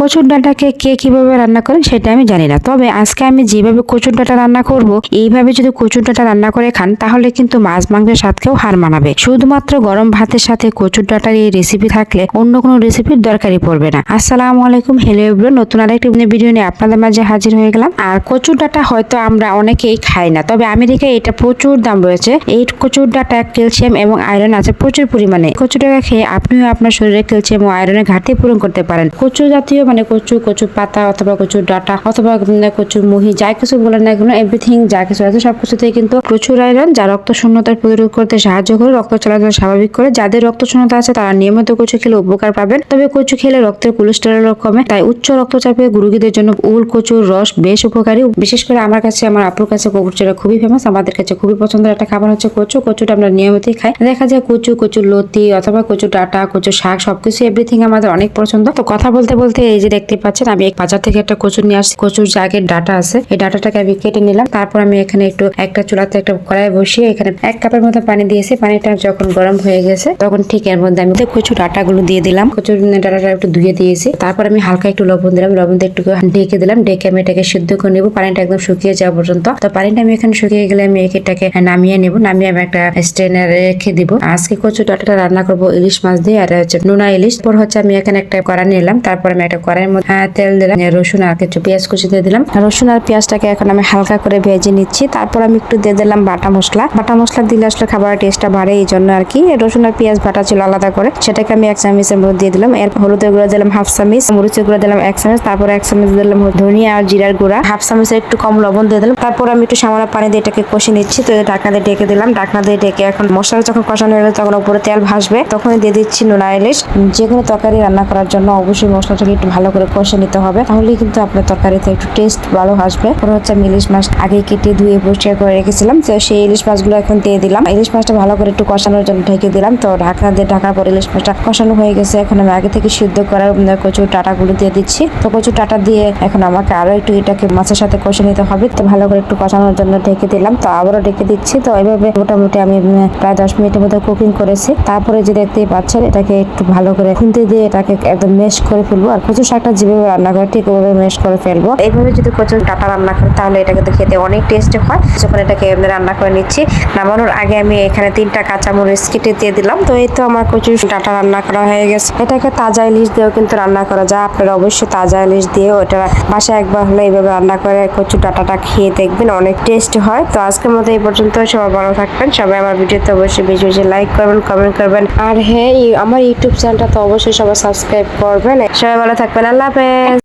কচুর ডাঁটাকে কে কীভাবে রান্না করেন সেটা আমি জানি না। তবে আজকে আমি যেভাবে কচুর ডাঁটা রান্না করব, এইভাবে যদি কচুর ডাঁটা রান্না করে খান, তাহলে কিন্তু মাছ মাংসের স্বাদকেও হার মানাবে। শুধুমাত্র গরম ভাতের সাথে কচুর ডাঁটার এই রেসিপি থাকলে অন্য কোনো রেসিপির দরকারই পড়বে না। আসসালামু আলাইকুম হেলো এভরিওয়ান নতুন আরেকটি ভিডিও নিয়ে আপনাদের মাঝে হাজির হয়ে গেলাম। আর কচুর ডাঁটা হয়তো আমরা অনেকেই খাই না, তবে আমেরিকায় এটা প্রচুর দাম রয়েছে। এই কচুর ডাঁটা ক্যালসিয়াম এবং আয়রন আছে প্রচুর পরিমাণে। কচু ডাঁটা খেয়ে আপনিও আপনার শরীরে ক্যালসিয়াম ও আয়রনের ঘাটতি পূরণ করতে পারেন। কচু জাতীয় মানে কচু কচু পাতা অথবা কচুর ডাঁটা অথবা কচু মুহি যা কিছু বলেন না কেন এভরিথিং যা কিছু আছে সবকিছুতেই কিন্তু প্রচুর আয়রন, যা রক্ত শূন্যতার প্রতিরোধ করতে সাহায্য করে, রক্ত চলাচল স্বাভাবিক করে। যাদের রক্ত শূন্যতা আছে, তারা নিয়মিত কচু খেলে উপকার পাবেন। তবে কচু খেলে রক্তের কোলেস্টেরল কমে, তাই উচ্চ রক্তচাপে রোগীদের জন্য উল, কচুর রস বেশ উপকারী। বিশেষ করে আমার কাছে, আমার আপুর কাছে কচুটা খুবই ফেমাস আমাদের কাছে খুবই পছন্দের একটা খাবার হচ্ছে কচু। কচুটা আমরা নিয়মিতই খাই। দেখা যায় কচু কচুর লতি অথবা কচু ডাটা, কচু শাক সবকিছু এভরিথিং আমাদের অনেক পছন্দ। তো কথা বলতে বলতে এই যে দেখতে পাচ্ছেন, আমি বাজার থেকে একটা কচুর নিয়ে আসছি। কচুর যে ডাটা আছে, এই ডাটাটাকে আমি কেটে নিলাম। তারপর আমি এখানে একটু একটা চুলাতে একটা কড়াই বসিয়ে এখানে এক কাপের মতো পানি দিয়েছি। পানিটা যখন গরম হয়ে গেছে, তখন ঠিক এর মধ্যে আমি কচু ডাটাগুলো দিয়ে দিলাম। কচুর ডাটাটা একটু ধুয়ে দিয়েছি। তারপর আমি হালকা একটু লবণ দিলাম। লবণ দিয়ে একটু ঢেকে দিলাম। ডেকে আমি এটাকে সিদ্ধ করে নেব। পানিটা একদম শুকিয়ে যাওয়া পর্যন্ত। তো পানিটা আমি এখানে শুকিয়ে গেলে আমি এটাকে নামিয়ে নেব। নামিয়ে আমি একটা স্টেনে রেখে দিব। আজকে কচু ডাটাটা রান্না করব ইলিশ মাছ দিয়ে, আর হচ্ছে নোনা ইলিশ। পর হচ্ছে আমি এখানে একটা কড়া নিলাম। তারপর আমি একটা কড়াইয়ের মধ্যে আহ, তেল দিলাম রসুন আর কিছু পেঁয়াজ কুচি দিয়ে দিলাম। রসুন আর পেঁয়াজটাকে এখন আমি হালকা করে ভেজে নিচ্ছি। তারপর আমি একটু দিয়ে দিলাম বাটা মশলা। বাটা মশলা দিলে আসলে খাবারের টেস্টটা বাড়ে এই জন্য আর কি। রসুন আর পেঁয়াজ বাটা ছিল আলাদা করে। সেটাকে আমি এক চামচের মধ্যে দিয়ে দিলাম। এর হলুদের গুঁড়া দিলাম হাফ চামচ মরিচের গুঁড়া দিলাম এক চামচ তারপর এক চামচ দিলাম ধনিয়া আর জিরার গুঁড়া। হাফ চামচের একটু কম লবণ দিয়ে দিলাম। তারপর আমি একটু সামান্য পানি দিয়ে এটাকে কষে নিচ্ছি। তো ঢাকনা দিয়ে ঢেকে দিলাম। ঢাকনা দিয়ে ঢেকে এখন মশলা যখন কষানো হয়ে গেলে তখন উপরে তেল ভাসবে। তখন দিয়ে দিচ্ছি নোনা ইলিশ। যে কোনো তরকারি রান্না করার জন্য অবশ্যই মশলাটাকে একটু ভালো করে কষে নিতে হবে। তাহলেই কিন্তু আপনার তরকারিতে একটু টেস্ট ভালো আসবে। পরে হচ্ছে আমি ইলিশ মাছ আগে কেটে ধুয়ে পরিষ্কার করে রেখেছিলাম। তো সেই ইলিশ মাছগুলো এখন দিয়ে দিলাম। ইলিশ মাছটা ভালো করে একটু কষানোর জন্য ঢেকে দিলাম। তো ঢাকনা দিয়ে ঢাকার পর ইলিশ মাছটা কষানো হয়ে গেছে। এখন আমি আগে থেকে সিদ্ধ করার কচুর টাটাগুলো দিয়ে দিচ্ছি। তো কচুর টাটা দিয়ে এখন আমাকে আরও একটু এটাকে মাছের সাথে কষে নিতে হবে। তো ভালো করে একটু কষানোর জন্য ঢেকে দিলাম। তো আবারও ঢেকে দিচ্ছি। তো এইভাবে মোটামুটি আমি প্রায় দশ মিনিটের মধ্যে কুকিং করেছি। তারপরে যে দেখতেই পাচ্ছেন, এটাকে একটু ভালো করে খুন্তি দিয়ে এটাকে একদম মেশ করে ফেলব। আর কচু শাকটা যেভাবে রান্না করে, ঠিক ওভাবে মেশ করে ফেলব। এইভাবে যদি কচুর ডাটা রান্না করি, তাহলে এটা কিন্তু খেতে অনেক টেস্ট হয়। যখন এটাকে রান্না করে নিচ্ছি, নামানোর আগে আমি এখানে তিনটা কাঁচামরিচ কেটে দিয়ে দিলাম। তো এই তো আমার কচুর ডাটা রান্না করা হয়ে গেছে। এটাকে তাজা ইলিশ দিয়েও কিন্তু রান্না করা যায়। আপনারা অবশ্যই তাজা ইলিশ দিয়ে ওটা বাসায় একবার হলে এইভাবে রান্না করে কচু ডাটাটা খেয়ে দেখবেন, অনেক টেস্ট হয়। তো আজকের মতো এই পর্যন্ত। সবাই ভালো থাকবেন। সবাই আমার ভিডিওতে অবশ্যই বেশি বেশি লাইক করবেন কমেন্ট করবেন। আর হ্যাঁ আমার ইউটিউব চ্যানেলটা তো অবশ্যই সবাই সাবস্ক্রাইব করবেন। সবাই ভালো থাকবেন আল্লাহ হাফেজ